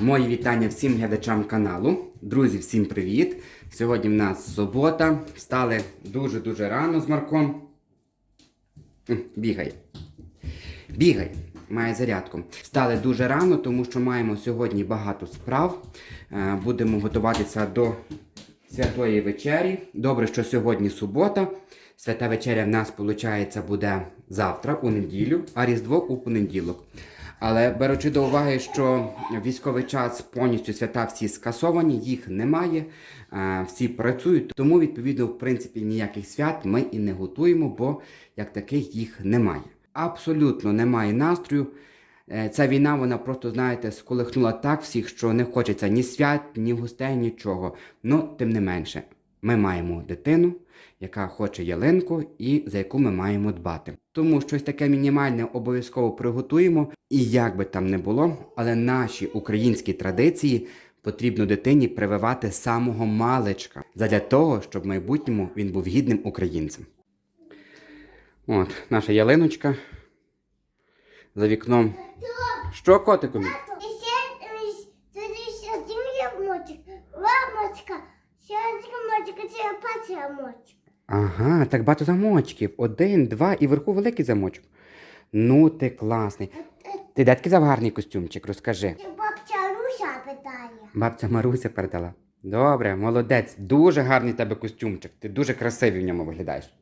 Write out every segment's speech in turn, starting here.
Мої вітання всім глядачам каналу. Друзі, всім привіт! Сьогодні в нас субота. Встали дуже-дуже рано з Марком. Бігай. Бігай, має зарядку. Встали дуже рано, тому що маємо сьогодні багато справ. Е, Будемо готуватися до святої вечері. Добре, що сьогодні субота. Свята вечеря в нас, виходить, буде завтра, у неділю, а Різдво у понеділок. Але беручи до уваги, що військовий час повністю свята всі скасовані, їх немає, е, всі працюють, тому відповідно, в принципі, ніяких свят ми і не готуємо, бо як таких їх немає. Абсолютно немає настрою. Е, Ця війна, вона просто, знаєте, сколихнула так всіх, що не хочеться ні свят, ні гостей, нічого. Ну, тим не менше, ми маємо дитину, яка хоче ялинку і за яку ми маємо дбати. Тому щось таке мінімальне обов'язково приготуємо, і як би там не було, але наші українські традиції потрібно дитині прививати самого маличка, задля того, щоб в майбутньому він був гідним українцем. От, наша ялиночка. За вікном. Що, котику? мій? І ще е, тоді ще один ямочок, ламочка, ще один ямочок, ямочок. Ага, так багато замочків. Один, два і вверху великий замочок. Ну, ти класний. Ти де такий гарний костюмчик, розкажи. Це бабця Руся питає. Бабця Маруся передала. Добре, молодець. Дуже гарний тебе костюмчик. Ти дуже красивий в ньому виглядаєш.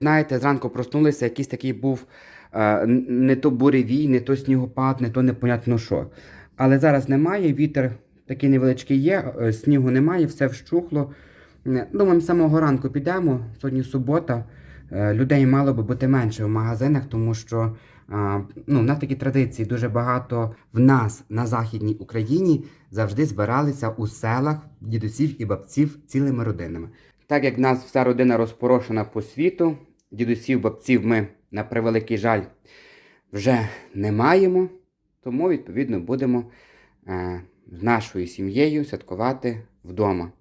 Знаєте, зранку проснулися, якийсь такий був е, не то буревій, не то снігопад, не то непонятно що. Але зараз немає, вітер такий невеличкий є, е, снігу немає, все вщухло. Е, Думаємо, з самого ранку підемо. Сьогодні субота. Е, Людей мало би бути менше в магазинах, тому що ну, в нас такі традиції дуже багато в нас на Західній Україні завжди збиралися у селах дідусів і бабців цілими родинами. Так як в нас вся родина розпорошена по світу, дідусів, бабців ми, на превеликий жаль, вже не маємо, тому, відповідно, будемо е, з нашою сім'єю святкувати вдома.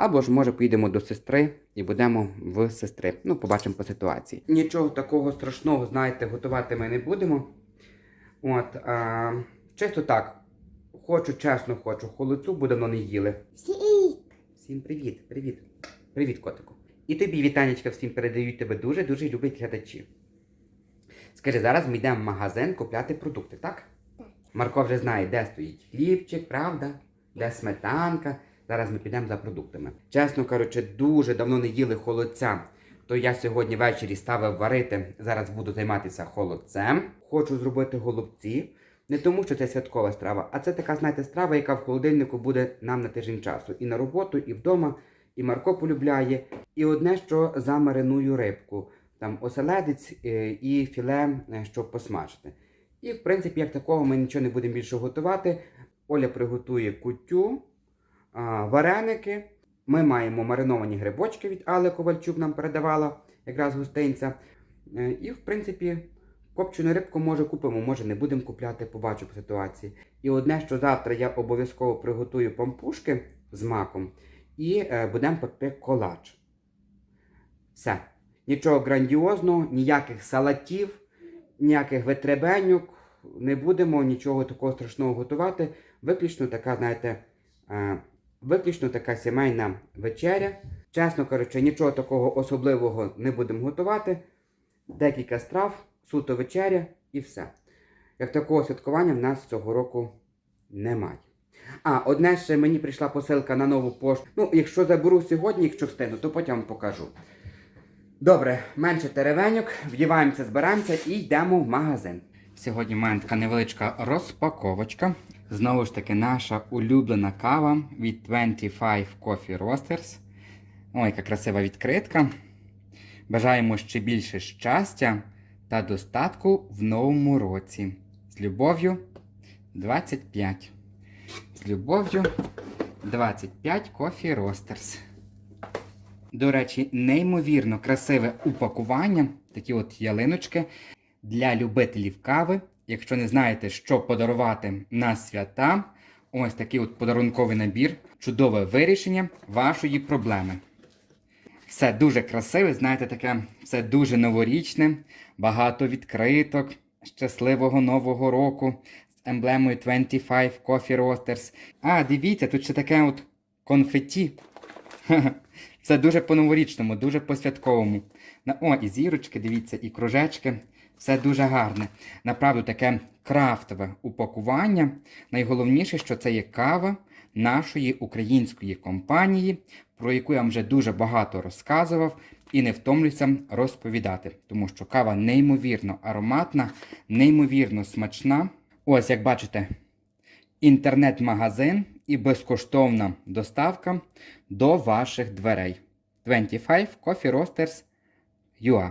Або ж, може, поїдемо до сестри і будемо в сестри. Ну, побачимо по ситуації. Нічого такого страшного, знаєте, готувати ми не будемо. От, а, чисто так. Хочу, чесно хочу. Холодцю бо давно не їли. Всі Всім привіт, привіт. Привіт, котику. І тобі вітанечка всім передають тебе дуже-дуже люблять глядачі. Скажи, зараз ми йдемо в магазин купляти продукти, так? Так. Марко вже знає, де стоїть хлібчик, правда? Де сметанка. Зараз ми підемо за продуктами. Чесно кажучи, дуже давно не їли холодця. То я сьогодні ввечері ставив варити. Зараз буду займатися холодцем. Хочу зробити голубці. Не тому, що це святкова страва, а це така, знаєте, страва, яка в холодильнику буде нам на тиждень часу. І на роботу, і вдома, і Марко полюбляє. І одне, що замариную рибку. Там оселедець е, і філе, е, щоб посмажити. І, в принципі, як такого ми нічого не будемо більше готувати. Оля приготує кутю, вареники. Ми маємо мариновані грибочки від Алли Ковальчук нам передавала якраз гостинця. Е, І, в принципі, копчену рибку може купимо, може не будемо купляти, побачу по ситуації. І одне, що завтра я обов'язково приготую пампушки з маком і е, будемо пекти колач. Все. Нічого грандіозного, ніяких салатів, ніяких витребеньок. Не будемо нічого такого страшного готувати. Виключно така, знаєте, е, виключно така сімейна вечеря. Чесно кажучи, нічого такого особливого не будемо готувати. Декілька страв, суто вечеря і все. Як такого святкування в нас цього року немає. А, одне ще мені прийшла посилка на нову пошту. Ну, якщо заберу сьогодні, якщо встигну, то потім вам покажу. Добре, менше теревеньок, вдіваємося, збираємося і йдемо в магазин. Сьогодні маємо така невеличка розпаковочка. Знову ж таки, наша улюблена кава від 25 Coffee Roasters. Ой, яка красива відкритка. Бажаємо ще більше щастя та достатку в новому році. З любов'ю 25. З любов'ю 25 Coffee Roasters. До речі, неймовірно красиве упакування, такі от ялиночки для любителів кави. Якщо не знаєте, що подарувати на свята, ось такий от подарунковий набір, чудове вирішення вашої проблеми. Все дуже красиве, знаєте, таке все дуже новорічне, багато відкриток, щасливого нового року. з емблемою 25 Coffee Roasters. А, дивіться, тут ще таке от конфетті. Ха-ха. Це дуже по-новорічному, дуже по-святковому. О, і зірочки, дивіться, і кружечки. Все дуже гарне. Направду таке крафтове упакування. Найголовніше, що це є кава нашої української компанії, про яку я вже дуже багато розказував і не втомлюся розповідати, тому що кава неймовірно ароматна, неймовірно смачна. Ось, як бачите, інтернет-магазин і безкоштовна доставка до ваших дверей. 25 Coffee Roasters UA.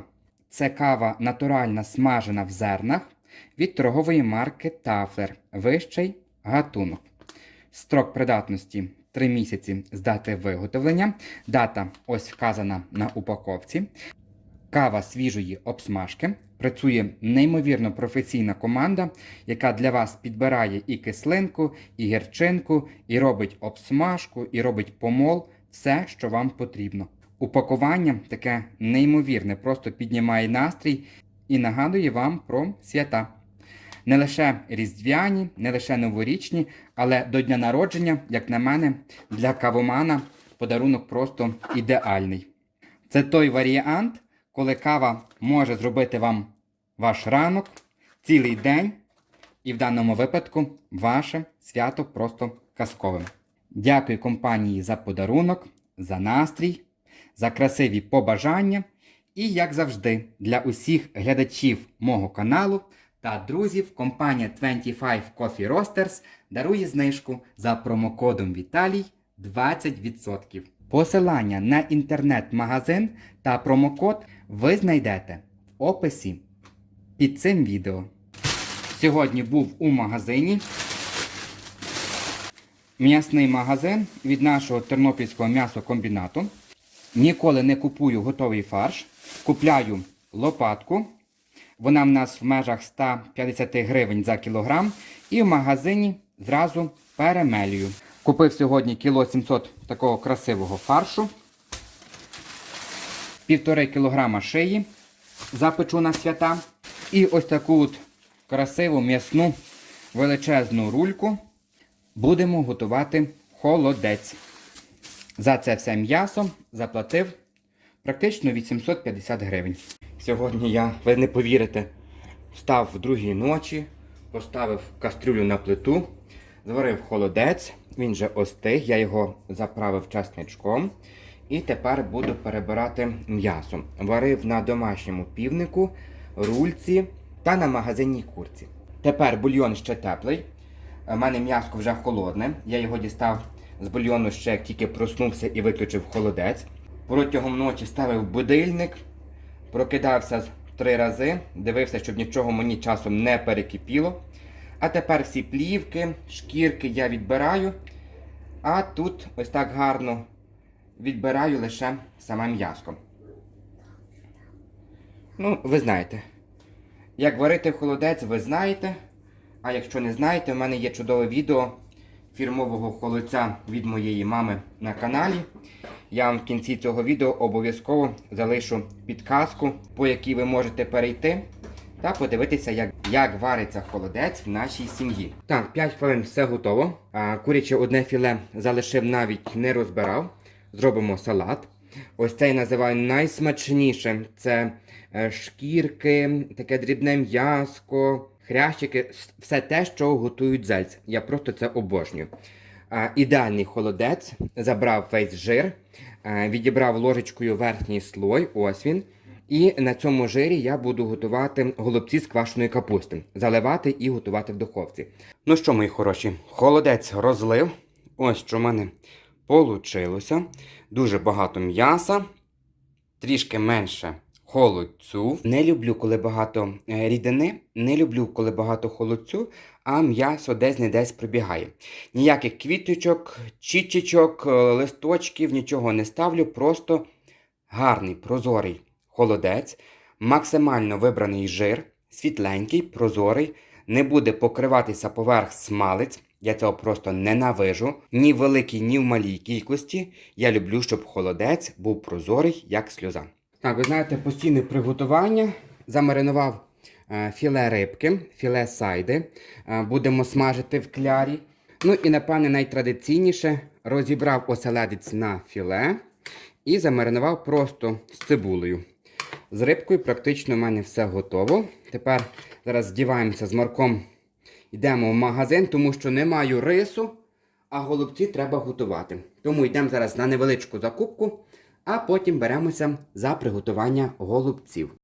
Це кава натуральна смажена в зернах від торгової марки Тафлер. Вищий гатунок. Строк придатності 3 місяці з дати виготовлення. Дата ось вказана на упаковці. Кава свіжої обсмажки. Працює неймовірно професійна команда, яка для вас підбирає і кислинку, і гірчинку, і робить обсмажку, і робить помол, все, що вам потрібно. Упакування таке неймовірне, просто піднімає настрій і нагадує вам про свята. Не лише різдвяні, не лише новорічні, але до дня народження, як на мене, для кавомана подарунок просто ідеальний. Це той варіант, коли кава може зробити вам ваш ранок, цілий день, і в даному випадку ваше свято просто казковим. Дякую компанії за подарунок, за настрій, за красиві побажання. І, як завжди, для усіх глядачів мого каналу та друзів компанія 25 Coffee Roasters дарує знижку за промокодом Віталій 20%. Посилання на інтернет-магазин та промокод ви знайдете в описі під цим відео. Сьогодні був у магазині. М'ясний магазин від нашого тернопільського м'ясокомбінату. Ніколи не купую готовий фарш. Купляю лопатку. Вона в нас в межах 150 гривень за кілограм. І в магазині зразу перемелюю. Купив сьогодні кіло 700 такого красивого фаршу. Півтори кілограма шиї запечу на свята. І ось таку от красиву м'ясну величезну рульку будемо готувати холодець. За це все м'ясо заплатив практично 850 гривень. Сьогодні я, ви не повірите, встав в другій ночі, поставив кастрюлю на плиту, зварив холодець, він вже остиг, я його заправив часничком. І тепер буду перебирати м'ясо. Варив на домашньому півнику, рульці та на магазинній курці. Тепер бульйон ще теплий. У мене м'яско вже холодне. Я його дістав з бульйону ще тільки проснувся і виключив холодець. Протягом ночі ставив будильник, прокидався три рази, дивився, щоб нічого мені часом не перекипіло. А тепер всі плівки, шкірки я відбираю. А тут ось так гарно відбираю лише саме м'яско. Ну, ви знаєте. Як варити холодець, ви знаєте. А якщо не знаєте, в мене є чудове відео фірмового холодця від моєї мами на каналі. Я вам в кінці цього відео обов'язково залишу підказку, по якій ви можете перейти та подивитися, як, як вариться холодець в нашій сім'ї. Так, 5 хвилин все готово. А, куряче одне філе залишив навіть не розбирав. Зробимо салат. Ось цей називаю найсмачніше. Це е, шкірки, таке дрібне м'яско, хрящики, все те, що готують зельць. Я просто це обожнюю. Ідеальний холодець, забрав весь жир, відібрав ложечкою верхній слой, ось він. І на цьому жирі я буду готувати голубці з квашеної капусти, заливати і готувати в духовці. Ну що, мої хороші, холодець розлив. Ось що в мене получилося. Дуже багато м'яса, трішки менше холодцю. Не люблю, коли багато е, рідини, не люблю, коли багато холодцю, а м'ясо десь не десь прибігає. Ніяких квіточок, чічечок, е, листочків, нічого не ставлю, просто гарний, прозорий холодець, максимально вибраний жир, світленький, прозорий, не буде покриватися поверх смалець. Я цього просто ненавижу. Ні в великій, ні в малій кількості. Я люблю, щоб холодець був прозорий, як сльоза. Так, ви знаєте, постійне приготування. Замаринував е, філе рибки, філе сайди. Е, Будемо смажити в клярі. Ну і, напевне, найтрадиційніше розібрав оселедець на філе і замаринував просто з цибулею. З рибкою практично в мене все готово. Тепер зараз здіваємося з Марком, йдемо в магазин, тому що не маю рису, а голубці треба готувати. Тому йдемо зараз на невеличку закупку, а потім беремося за приготування голубців.